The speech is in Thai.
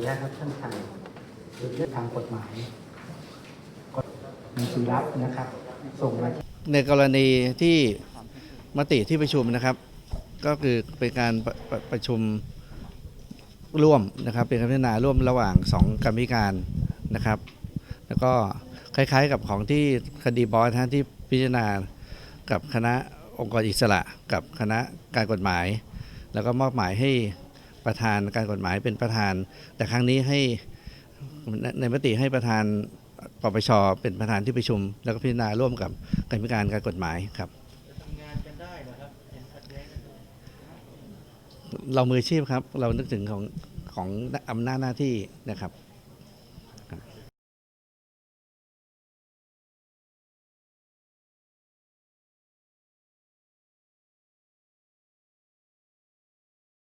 อนุญาตครับท่านประธานเรื่องทางกฎหมายกฎมีสุรับนะครับ ส่งมาในกรณีที่มติที่ประชุมนะครับ ก็คือเป็นการประประประชุมร่วมนะครับ เป็นการพิจารณาร่วมระหว่างสองกรรมิการนะครับ แล้วก็คล้ายๆกับของที่คดีบอสท่านที่พิจารณากับคณะองค์กรอิสระ กับคณะการกฎหมาย แล้วก็มอบหมายให้ ประธานการกฎหมายเป็นประธาน แต่ครั้งนี้ให้ในในมติให้ประธานปปชเป็นประธานที่ประชุม แล้วก็พิจารณาร่วมกับกรรมการการกฎหมายครับทำงานกันได้เหรอครับเห็นขัดแย้งกันอยู่เรามืออาชีพครับ เรานึกถึงของของอำนาจหน้าที่นะครับ